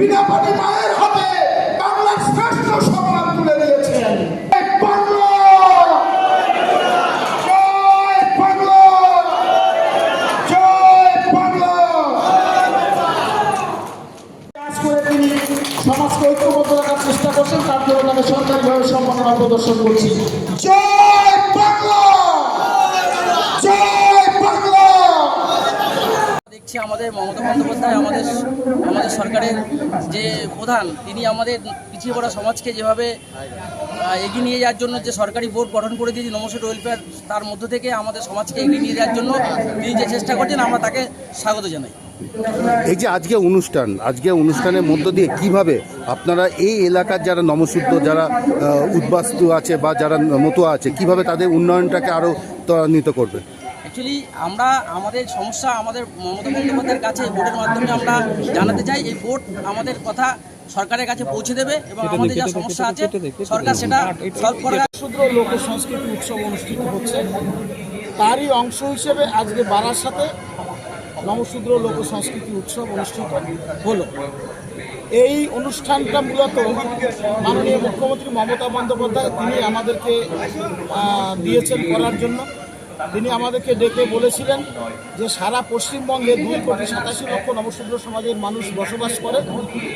বিনাপানি মায়ের হাতে বাংলার শ্রেষ্ঠ সম্মান তুলে দিয়েছেন। সমাজকে ঐক্যবদ্ধ রাখার চেষ্টা করছেন, তার জন্য তাকে সরকারিভাবে সম্মাননা প্রদর্শন করছি। জয় দেখছি আমাদের মমতা বন্দ্যোপাধ্যায়, আমাদের আমাদের সরকারের যে প্রধান, তিনি আমাদের পিছিয়ে পড়া সমাজকে যেভাবে এগিয়ে নিয়ে যাওয়ার জন্য যে সরকারি বোর্ড গঠন করে দিয়েছে নমস্কার ওয়েলফেয়ার তার মধ্য থেকে আমাদের সমাজকে এগিয়ে নিয়ে যাওয়ার জন্য তিনি যে চেষ্টা করছেন, আমরা তাকে স্বাগত জানাই। এই যে আজকে অনুষ্ঠান, আজকে অনুষ্ঠানের মধ্য দিয়ে কীভাবে আপনারা এই এলাকার যারা নমশূদ্র যারা উদ্বাস্তু আছে বা যারা মতুয়া আছে, কীভাবে তাদের উন্নয়নটাকে আরও ত্বরান্বিত করবে? অ্যাকচুয়ালি আমরা আমাদের সমস্যা আমাদের মমতা বন্দ্যোপাধ্যায়ের কাছে এই বোর্ডের মাধ্যমে আমরা জানাতে চাই এই বোর্ড আমাদের কথা সরকারের কাছে পৌঁছে দেবে এবং আমাদের যা সমস্যা আছে সরকার সেটা সলভ করে শূদ্র লোক সংস্কৃতি উৎসব অনুষ্ঠিত হচ্ছে। তারই অংশ হিসেবে আজকে বারার সাথে নমশূদ্র লোক সংস্কৃতি উৎসব অনুষ্ঠিত হলো। এই অনুষ্ঠানটা মূলত মাননীয় মুখ্যমন্ত্রী মমতা বন্দ্যোপাধ্যায় তিনি আমাদেরকে দিয়েছেন করার জন্য। তিনি আমাদেরকে ডেকে বলেছিলেন যে সারা পশ্চিমবঙ্গে দুই কোটি সাতাশি লক্ষ নবশূদ্র সমাজের মানুষ বসবাস করে।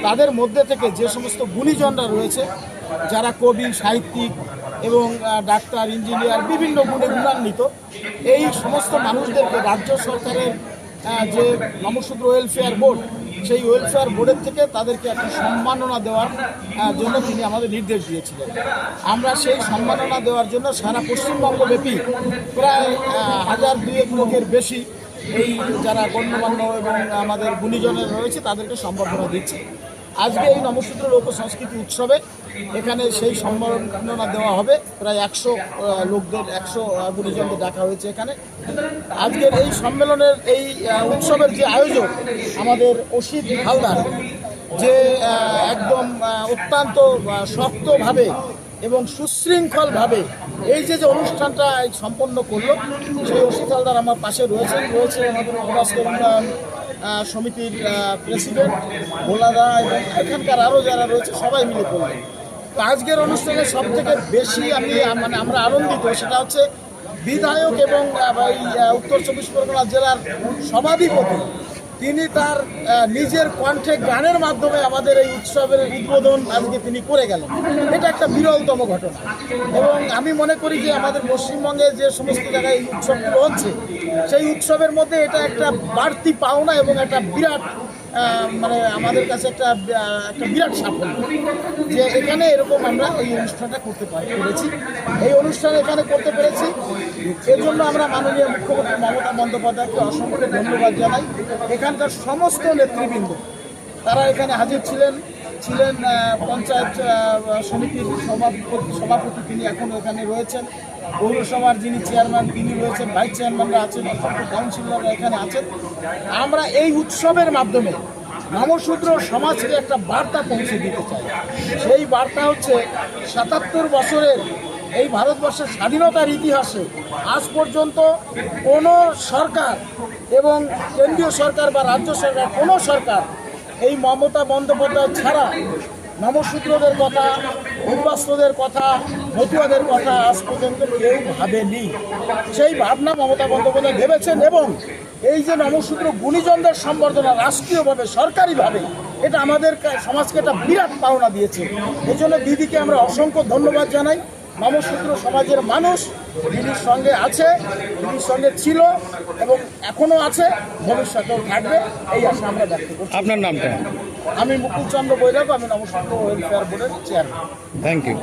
তাদের মধ্যে থেকে যে সমস্ত গুণীজনরা রয়েছে, যারা কবি, সাহিত্যিক এবং ডাক্তার, ইঞ্জিনিয়ার, বিভিন্ন গুণে গুণান্বিত, এই সমস্ত মানুষদেরকে রাজ্য সরকারের যে নমশূদ্র ওয়েলফেয়ার বোর্ড সেই ওয়েলফেয়ার বোর্ডের থেকে তাদেরকে একটা সম্মাননা দেওয়ার জন্য তিনি আমাদের নির্দেশ দিয়েছিলেন। আমরা সেই সম্মাননা দেওয়ার জন্য সারা পশ্চিমবঙ্গব্যাপী প্রায় হাজার দুয়েক লোকের বেশি এই যারা গণ্যমান্য এবং আমাদের গুণীজনের রয়েছে, তাদেরকে সম্বর্ধনা দিচ্ছে। আজকে এই নবসূত্র লোক সংস্কৃতি উৎসবে এখানে সেই সম্মাননা দেওয়া হবে। প্রায় একশো লোকদের, একশো গুণীজনদের ডাকা হয়েছে এখানে। আজকের এই সম্মেলনের এই উৎসবের যে আয়োজক আমাদের অসিত হালদার, যে একদম অত্যন্ত শক্তভাবে এবং সুশৃঙ্খলভাবে এই যে যে অনুষ্ঠানটা সম্পন্ন করল, সেই অসিত হালদার আমার পাশে রয়েছে রয়েছে আমাদের উপাস্কর উন্নয়ন সমিতির প্রেসিডেন্ট ভোলাদা এবং এখানকার আরও যারা রয়েছে, সবাই মিলে করলেন। আজকের অনুষ্ঠানে সব থেকে বেশি আমি মানে আমরা আনন্দিত, সেটা হচ্ছে বিধায়ক এবং উত্তর চব্বিশ পরগনা জেলার সভাধিপতি। তিনি তার নিজের কণ্ঠে গানের মাধ্যমে আমাদের এই উৎসবের উদ্বোধন আজকে তিনি করে গেলেন। এটা একটা বিরলতম ঘটনা। এবং আমি মনে করি যে আমাদের পশ্চিমবঙ্গে যে সমস্ত জায়গায় এই উৎসবগুলো হচ্ছে, সেই উৎসবের মধ্যে এটা একটা বাড়তি পাওনা এবং একটা বিরাট মানে আমাদের কাছে একটা একটা বিরাট সাফল্য যে এখানে এরকম আমরা এই অনুষ্ঠানটা করতে পারি পেরেছি এই অনুষ্ঠান এখানে করতে পেরেছি। এর জন্য আমরা মাননীয় মুখ্যমন্ত্রী মমতা বন্দ্যোপাধ্যায়কে অসংখ্য ধন্যবাদ জানাই। এখানকার সমস্ত নেতৃবৃন্দ, তারা এখানে হাজির ছিলেন। ছিলেন পঞ্চায়েত সমিতির সভাপতি সভাপতি তিনি এখন এখানে রয়েছেন। পৌরসভার যিনি চেয়ারম্যান, তিনি রয়েছেন, ভাইস চেয়ারম্যানরা আছেন কাউন্সিলররা এখানে আছেন। আমরা এই উৎসবের মাধ্যমে নমশূদ্র সমাজকে একটা বার্তা পৌঁছে দিতে চাই। সেই বার্তা হচ্ছে সাতাত্তর বছরের এই ভারতবর্ষের স্বাধীনতার ইতিহাসে আজ পর্যন্ত কোনো সরকার এবং কেন্দ্রীয় সরকার বা রাজ্য সরকার, কোনো সরকার এই মমতা বন্দ্যোপাধ্যায় ছাড়া নমশূদ্রদের কথা উদ্বাস্ত্রদের কথা, মতুয়াদের কথা আজ পর্যন্ত কেউ ভাবেনি। সেই ভাবনা মমতা বন্দ্যোপাধ্যায় ভেবেছেন এবং এই যে নমসূত্র গুণীজনদের সম্বর্ধনা রাষ্ট্রীয়ভাবে, সরকারিভাবে, এটা আমাদের সমাজকে একটা বিরাট পাওনা দিয়েছে। এই জন্য দিদিকে আমরা অসংখ্য ধন্যবাদ জানাই। নমশূদ্র সমাজের মানুষ দিদির সঙ্গে আছে দিদির সঙ্গে ছিল এবং এখনও আছে ভবিষ্যতেও থাকবে এই আশা আমরা ব্যক্ত করছি। আপনার নামটা? আমি মুকুল চন্দ্র বৈরাগ আমি নমসূত্র ওয়েলফেয়ার বোর্ডের চেয়ারম্যান থ্যাংক ইউ